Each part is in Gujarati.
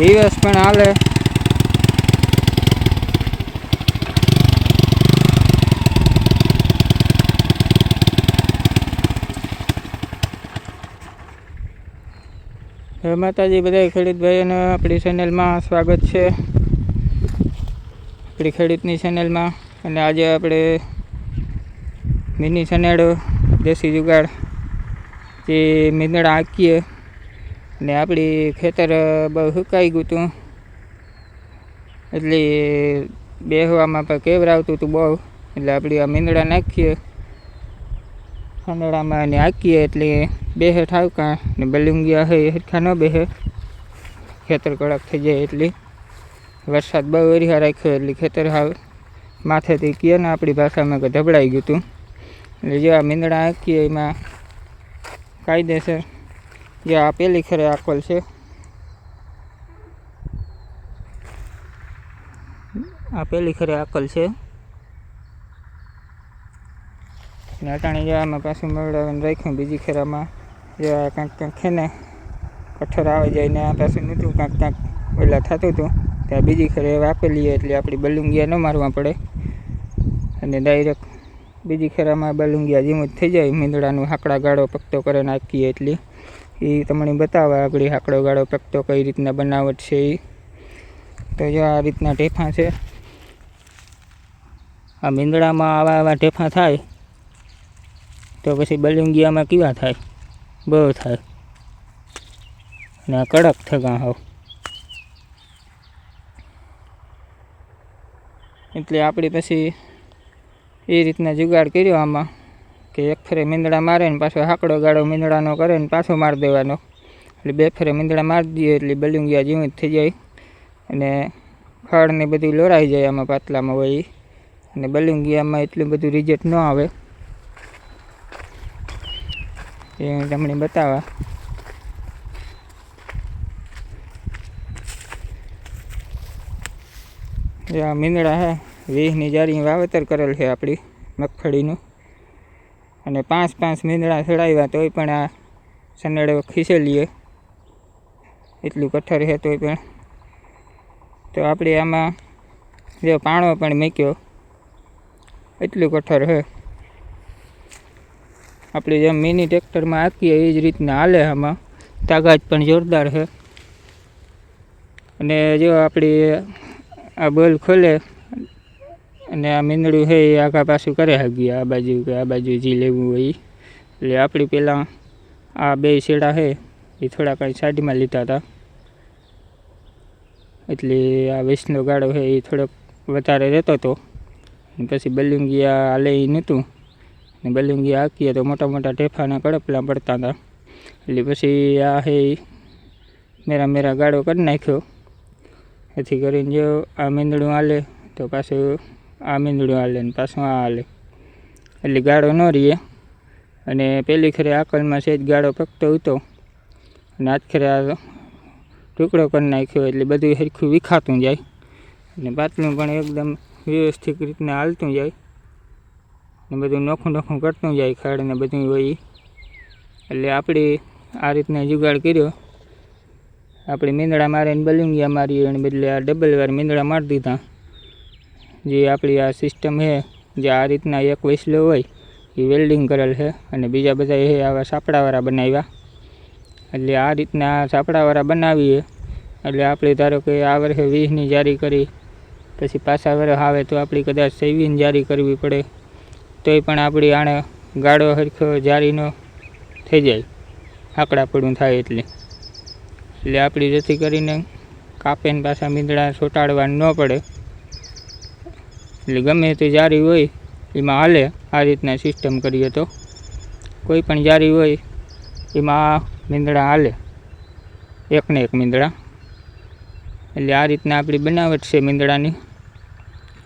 રિવર્સ પણ હાલે. માતાજી બધા ખેડૂત ભાઈઓને આપણી ચેનલમાં સ્વાગત છે. આપણી ખેડૂતની ચેનલમાં અને આજે આપણે મિની સનેડો દેશી જુગાડ જે મીંદડા આંકીએ ને આપણી ખેતર બહુ સુકાઈ ગયું હતું એટલે બેહવામાં પણ કેવરાવતું હતું બહુ. એટલે આપણી આ મીંદડા નાખીએ. ખાંડડામાં ને આંકીએ એટલે બેહે ઠાવકા ને બલુંગિયા હોય હરખા ન બેહે. ખેતર કડક થઈ જાય એટલે. વરસાદ બહુ વરિયા રાખ્યો એટલે ખેતર હાવ માથેથી કહે ને આપણી ભાષામાં કે ઢબળાઈ ગયું હતું એટલે જેવા મીંદડા આંકીએ એમાં કાયદેસર જે આ પેલી ખરે આકલ છે. આ પેલી ખરે આકલ છે. ને જવામાં પાછું મેળવીને રાખ્યું, બીજી ખેરામાં જે કાંઈક કાંઈક છે ને, કઠર આવી જાય ને આ પાછું નહોતું કાંઈક કાંઈક ઓલા થતું હતું. ત્યાં બીજી ખેરે આપેલી એટલે આપણી બલુંગિયા ન મારવા પડે. અને ડાયરેક્ટ બીજી ખેરામાં બલુંગિયા જેમ જ થઈ જાય, મીંદડાનું હાકડા ગાળો પકતો કરે, નાખીએ એટલી. એ તમને બતાવે આગળ હાકડો ગાળો પકતો કઈ રીતના બનાવટ છે એ તો જો આ રીતના ઢેફા છે. આ મીંદડામાં આવા આવા ઢેફા થાય, તો પછી બલુંગિયામાં કેવા થાય? બહુ થાય. ને આ કડક થગા હોવ એટલે આપણે પછી એ રીતના જુગાડ કર્યો આમાં. કે એક ફેરે મીંદડા મારે ને પાછો હાકડો ગાળો મીંદડાનો કરે ને પાછો મારી દેવાનો. એટલે બે ફેરે મીંદડા મારી દઈએ એટલે બલુંગિયા જેવું જ થઈ જાય. અને ખડ બધું લોરાઈ જાય આમાં પાતલામાં હોય. અને બલુંગિયામાં એટલું બધું રિઝલ્ટ ન આવે. એ તમને બતાવવા મીંદડા હે વીસની જારી વાવેતર કરેલ છે આપણી મગફળીનું. અને પાંચ પાંચ મીંદડા ચડાવ્યા તોય પણ આ સનેડો ખીસેલીએ. એટલું કઠર છે તોય પણ. તો આપણે આમાં જે પાણો પણ મૂક્યો. એટલું કઠર છે. આપણે જેમ મિની ટ્રેક્ટરમાં આખીએ એ જ રીતના હાલે આમાં. તાકાત પણ જોરદાર છે. અને જો આપણી આ બોલ ખોલે અને આ મીંદડું છે એ આગા પાછું કરે હગી આ બાજુ કે આ બાજુ જે લેવું હોય. એટલે આપણી પહેલાં આ બે શેડા છે, એ થોડા કાંઈ સાઈડમાં લીધા હતા એટલે આ વૈષ્ણવ ગાળો છે એ થોડોક વધારે રહેતો હતો પછી બલુંગિયા હાલે એ નહોતું ને બલુંગિયા હાંકીએ તો મોટા મોટા ઢેફાના કડપલા પડતા હતા એટલે પછી આ છે મેરા મેરા ગાળો કરી નાખ્યો. એથી કરીને જો આ મીંદડું હાલે તો પાછું આ મીંદડું હાલે ને પાછું આ હાલે. એટલે ગાળો ન રહીએ. અને પહેલી ખરે આકલમાં સહેજ ગાળો પકતો હતો અને આજ ખરે આ ટુકડો કરી નાખ્યો એટલે બધું સરખું વિખાતું જાય. અને પાતળું પણ એકદમ વ્યવસ્થિત રીતના હાલતું જાય. ને બધું નોખું નોખું કરતું જાય ખાડ ને બધું હોય. એટલે આપણે આ રીતના જુગાડ કર્યો. આપણે મીંદડા મારીને બલુંગિયા મારીએ અને બદલે આ ડબલ વાર મીંદડા મારી દીધા. જે આપણી આ સિસ્ટમ છે, જે આ રીતના એક વૈસલો હોય, એ વેલ્ડિંગ કરેલ છે અને બીજા બધા એ આવા સાપડાવાળા બનાવ્યા. એટલે આ રીતના સાપડાવાળા બનાવીએ, એટલે આપણે ધારો કે આ વર્ષે વીસની જારી કરી, પછી પાછા વર્ષ આવે તો આપણી કદાચ સૈવીની જારી કરવી પડે, તોય પણ આપણી આણે ગાળો હરખો જારીનો થઈ જાય આકડા થાય એટલે. એટલે આપણી જેથી કરીને કાપેન પાછા મીંદડા ચોંટાડવા ન પડે. એટલે ગમે તે જારી હોય, એમાં હાલે આ રીતના સિસ્ટમ કરીએ તો. કોઈ પણ જારી હોય, એમાં મીંદડા હાલે. એકને એક મીંદડા. એટલે આ રીતના આપણી બનાવટ છે મીંદડાની.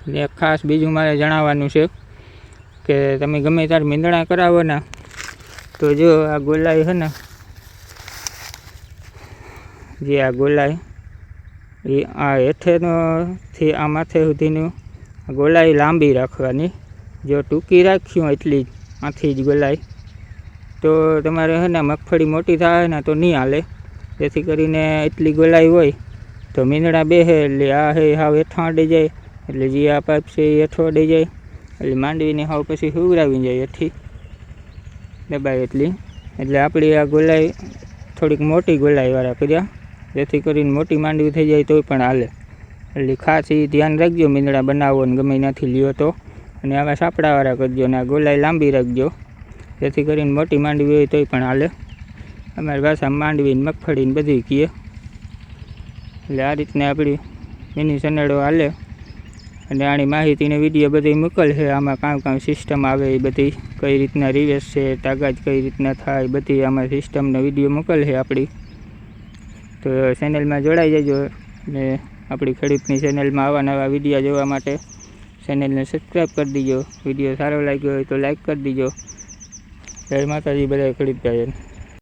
એટલે ખાસ બીજું મારે જણાવવાનું છે કે તમે ગમે ત્યારે મીંદડા કરાવો ને તો જો આ ગોલાઈ છે ને, જે આ ગોલાઈ, એ આ હેઠેનો થી આ માથે સુધીનું ગોલાઈ લાંબી રાખવાની. જો ટૂંકી રાખ્યું એટલી જ, આથી જ ગોલાઈ. તો તમારે છે ને, મગફળી મોટી થાય ને તો નહીં હાલે. જેથી કરીને એટલી ગોલાઈ હોય તો મીંદડા બેસે એટલે આ હે હાવ હેઠા અડી જાય, એટલે જે આ પાઇપ છે એ હેઠો અડી જાય, એટલે માંડવીને હાવ પછી હુવરાવી જાય હેઠી દબાય એટલી. એટલે આપણી આ ગોલાઈ થોડીક મોટી ગોલાઈવાળા કર્યા. જેથી કરીને મોટી માંડવી થઈ જાય તોય પણ હાલે. એટલે ખાસ એ ધ્યાન રાખજો, મીંદડા બનાવો ને ગમે નથી લ્યો તો. અને આવા સાપડાવાળા કરજો ને આ ગોલાઈ લાંબી રાખજો. જેથી કરીને મોટી માંડવી હોય તોય પણ હાલે. અમારી ભાષામાં માંડવી ને મગફળી ને બધી કીએ. એટલે આ રીતના આપણી મિની સનેડો હાલે. અને આની માહિતીને વીડિયો બધી મોકલશે આમાં કામ કામ સિસ્ટમ આવે એ બધી, કઈ રીતના રિવેસ છે, તાકાત કઈ રીતના થાય બધી આમાં સિસ્ટમનો વીડિયો મોકલશે આપણી. તો ચેનલમાં જોડાઈ જજો ને આપણી ખેડૂતની ચેનલમાં આવા નવા વીડિયો જોવા માટે ચેનલને સબસ્ક્રાઈબ કરી દીજો. વીડિયો સારો લાગ્યો હોય તો લાઈક કરી દીજો. જય માતાજી બધા ખેડૂત ભાઈઓને.